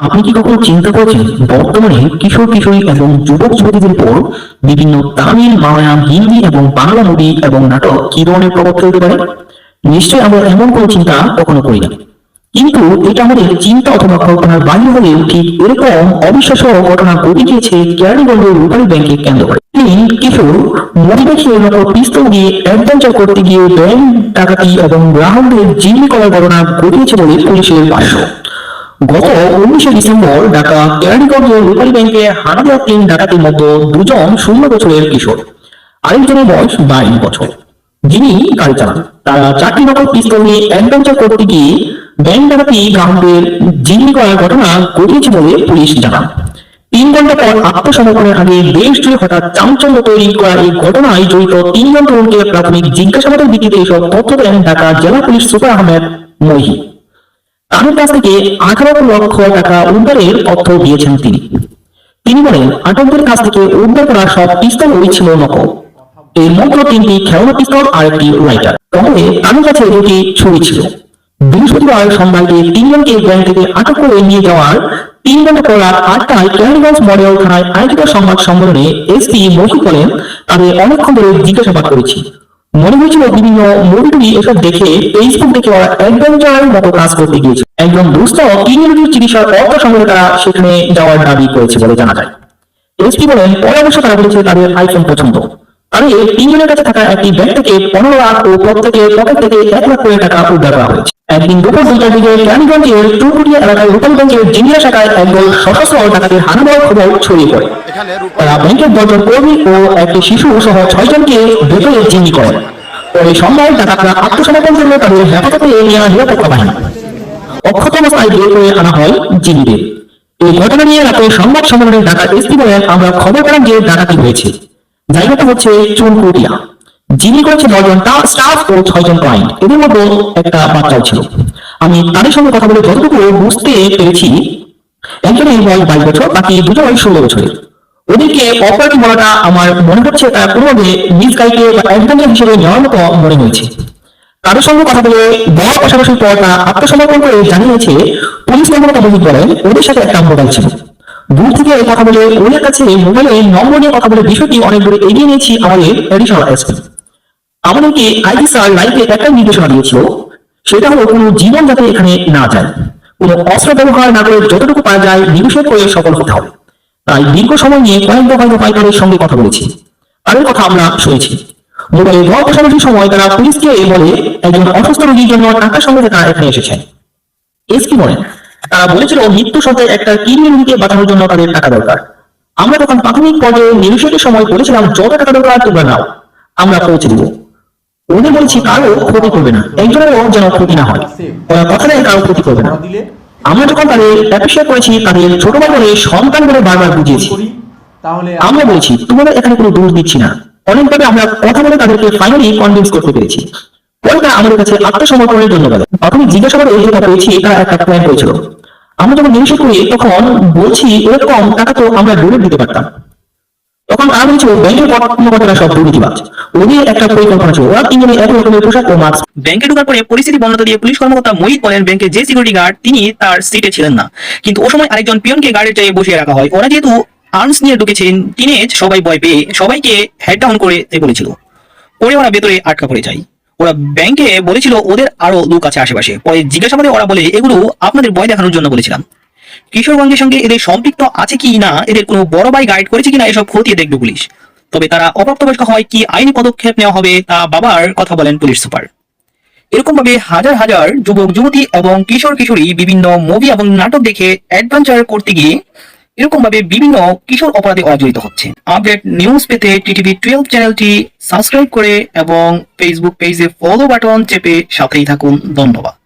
আপনি কি কখনো চিন্তা করেছেন বর্তমানে কিশোর, কিশোরী এবং যুবক, যুবতীদের উপর বিভিন্ন তামিল মালায়াম হিন্দি এবং বাংলা মুভি এবং নাটক কি ধরনের প্রভাব ফেলতে পারে? নিশ্চয়ই আমরা এমন কোনো চিন্তা কখনো করি না। কিন্তু এটা আমাদের চিন্তা অথবা কল্পনার বাইরে হলেও ঠিক এরকম অবিশ্বাস্য ঘটনা ঘটে গিয়েছে কেরানীগঞ্জ রূপালী ব্যাংকে কেন্দ্র করে। তিনি কিশোর মুড়ি নকল পিস্তল দিয়ে অ্যাডভেঞ্চার করতে গিয়ে ব্যাংক ডাকাতি এবং গ্রাহকদের জিম্মি করার ঘটনা ঘটিয়েছে বলে পুলিশের ভাষ্য গত উনিশে ডিসেম্বর ঢাকা কেরানীগঞ্জ রূপালী ব্যাংকে হানা দেওয়া তিন ডাকাতির মধ্যে দুজন ষোলো বছরের কিশোর। আরেকজনের বয়স বাইশ বছর। যিনি গাড়ি চালান। তারা চারটি নকল পিস্তল নিয়ে অ্যাডভেঞ্চার করতে গিয়ে ব্যাংক ডাকাতি গ্রাহকদের জিম্মি করার ঘটনা ঘটিয়েছে বলে পুলিশ জানান তিন ঘণ্টা পর আত্মসমর্পণের আগে দেশ জুড়ে হঠাৎ চাঞ্চল্য তৈরি করা এই ঘটনায় জড়িত তিনজন তরুণকে প্রাথমিক জিজ্ঞাসাবাদের ভিত্তিতে এসব তথ্য দেন ঢাকা জেলা পুলিশ সুপার আহমেদ মহি তাদের কাছ থেকে আঠারো লক্ষ টাকা উদ্ধারের তথ্য দিয়েছেন তিনি। তিনি বলেন, আটকদের কাছ থেকে উদ্ধার করা সব পিস্তল ওই ছিল নকল। এর মধ্যে তিনটি খেলনা পিস্তল আর একটি রাইটার তবে তাদের কাছে দুটি ছুরি ছিল। বৃহস্পতিবার সন্ধ্যায় এই তিনজনকে ব্যাংক থেকে আটক করে নিয়ে যাওয়ার তিন ঘণ্টা পর রাত আটটায় কেরানীগঞ্জ মডেল থানায় আয়োজিত সংবাদ সম্মেলনে এসপি মহি বলেন, তাদের অনেকক্ষণ ধরে জিজ্ঞাসাবাদ করেছি। মনে হয়েছিল বিভিন্ন মুভি এসব দেখে ফেসবুক দেখে ওরা অ্যাডভেঞ্চার মতো কাজ করতে গিয়েছে। একজন দুস্থ কিডনির চিকিৎসার অর্থ সঙ্গে তারা সেখানে যাওয়ার দাবি করেছে বলে জানা যায়। এসপি বলেন, পরে অবশ্য তারা বলেছে তাদের আইফোন পছন্দ। তাদের তিনজনের কাছে থাকা একটি ব্যাংক থেকে পনেরো লাখ ও প্রত্যেকের পকেট থেকে এক লাখ করে টাকা উদ্ধার করা হয়েছে। একদিন দুপুর দুইটার দিকে এলাকায় জিনিয়া শাখায় একদল সশস্ত্র ডাকাতের হানা খবর ছড়িয়ে পড়ে। তারা ব্যাংকের দশজন কর্মী ও একটি শিশু সহ ছয়জনকে ভেতরে জিম্মি করেন পরে সম্ভব ডাকাতরা আত্মসমর্পণ করলে তাদের হেফাজতে নিয়ে আনা নিরাপত্তা বাহিনী। অক্ষত অবস্থায় বের করে আনা হয় জিম্মিদের। এই ঘটনা নিয়ে রাতে সংবাদ সম্মেলনে ঢাকা এসপি বলেন আমরা খবর পেলাম যে ডাকাতি হয়েছে। জায়গাটা হচ্ছে চুনকুটিয়া। জিম্মি করেছে নজন স্টাফ ও ছয়জন ক্লায়েন্ট এদের মধ্যে একটা বাচ্চাও ছিল। আমি তাদের সঙ্গে কথা বলে যতটুকু বুঝতে পেরেছি, একজনের বয়স বাইশ বছর, বাকি দুজনই ষোলো বছরের। ওদেরকে অপারেটিভ বলাটা আমার মনে হচ্ছে তারা কোনোভাবে নিজ গাইকে বা অ্যাডভেঞ্চার হিসেবে নেওয়ার মতো মনে হয়েছে। তাদের সঙ্গে কথা বলে বড় পাশাপাশির পর তারা আত্মসমর্পণ করে জানিয়েছে, পুলিশ কর্মকর্তা মহিত বলেন, ওদের সাথে একটা মোবাইল ছিল। দূর থেকে কথা বলে ওদের কাছে মোবাইলে নম্বর নিয়ে কথা বলে বিষয়টি অনেক দূরে এগিয়ে নিয়েছি আমাদের এডিশনাল এসপি আমাদেরকে আইজি স্যার লাইভে একটা নির্দেশনা দিয়েছিল। সেটা হলো কোনো জীবন যাতে এখানে না যায়। কোনো অস্ত্র ব্যবহার না করে যতটুকু পারা যায় নিরুষেধ করে সফল হতে হবে। তাই দীর্ঘ সময় নিয়ে কয়েক দফায় দফায় সঙ্গে কথা বলেছি। তাদের কথা আমরা শুনেছি। মোবাইলে ঘর বসানোর সময় তারা পুলিশকে বলে একজন অসুস্থ রোগীর জন্য টাকা সঙ্গে তারা এখানে এসেছেন। এসপি বলেন? তারা বলেছিল মৃত্যু সত্ত্বে একটা কিডনি রোগীকে বাঁচানোর জন্য তাদের টাকা দরকার। আমরা তখন প্রাথমিক পর্যায়ে নিরুষের সময় বলেছিলাম, যত টাকা দরকার তোমরা নাও। আমরা পৌঁছে দিব। ওদের বলছি কারও ক্ষতি করবে না। একজনেরও যেন ক্ষতি না হয়। ওরা কথা দেয় কারও ক্ষতি করবে না। আমরা যখন তাদের অ্যাপ্রিসিয়েট করেছি, তাদের ছোট বলে সন্তান বলে বারবার বুঝিয়েছি। আমরা বলছি, তোমাদের এখানে কোনো দোষ দিচ্ছি না। অনেকভাবে আমরা কথা বলে তাদেরকে ফাইনালি কনভিন্স করতে পেরেছি। পরে আমাদের কাছে আত্মসমর্পণের জন্য গেল। প্রাথমিক জিজ্ঞাসাবাদে এই কথা পেয়েছি তারা একটা প্ল্যান করেছিল আমরা যখন নিষেধ করি, তখন বলছি, এরকম টাকা তো আমরা ডোনেট দিতে পারতাম। তখন তারা বলছিল, ব্যাংকের কর্মকর্তারা সব দুর্নীতিবাজ ওদের একটা পরিকল্পনা ছিল। ওরা তিনজনে এক রকমের পোশাক ও মাস্ক ব্যাংকে ঢোকার পরে পরিস্থিতি বর্ণনা দিয়ে পুলিশ কর্মকর্তা মোহিত বলেন, ব্যাংকের যে সিকিউরিটি গার্ড তিনি তার সিটে ছিলেন না। কিন্তু ও সময় আরেকজন পিয়নকে গার্ডের চাইয়ে বসিয়ে রাখা হয়। ওরা যেহেতু আর্মস নিয়ে ঢুকেছেন টিনেজ সবাই ভয় পেয়ে সবাইকে হেড ডাউন করে বলেছিল। পরে ওরা ভেতরে আটকা পড়ে যায়। ওরা ব্যাংকে বলেছিল, ওদের আরও লোক আছে আশেপাশে। পরে জিজ্ঞাসাবাদে ওরা বলে, এগুলো আপনাদের ভয় দেখানোর জন্য বলেছিলাম। কিশোরগঞ্জের সঙ্গে এদের সম্পৃক্ত আছে কি না? এদের কোনো বড় ভাই গাইড করেছে কিনা? এসব খতিয়ে দেখবে পুলিশ। তবে তারা অপ্রাপ্তবয়স্ক হয় কি আইনি পদক্ষেপ নেওয়া হবে তা বাবার কথা বলেন পুলিশ সুপার। এরকম ভাবে হাজার হাজার যুবক, যুবতী এবং কিশোর, কিশোরী বিভিন্ন মুভি এবং নাটক দেখে অ্যাডভেঞ্চার করতে গিয়ে এরকম ভাবে বিভিন্ন কিশোর অপরাধে অজড়িত হচ্ছে। আপডেট নিউজ পেতে টিটিভি টুয়েলভ চ্যানেলটি সাবস্ক্রাইব করে এবং ফেসবুক পেজে ফলো বাটন চেপে সাথেই থাকুন। ধন্যবাদ।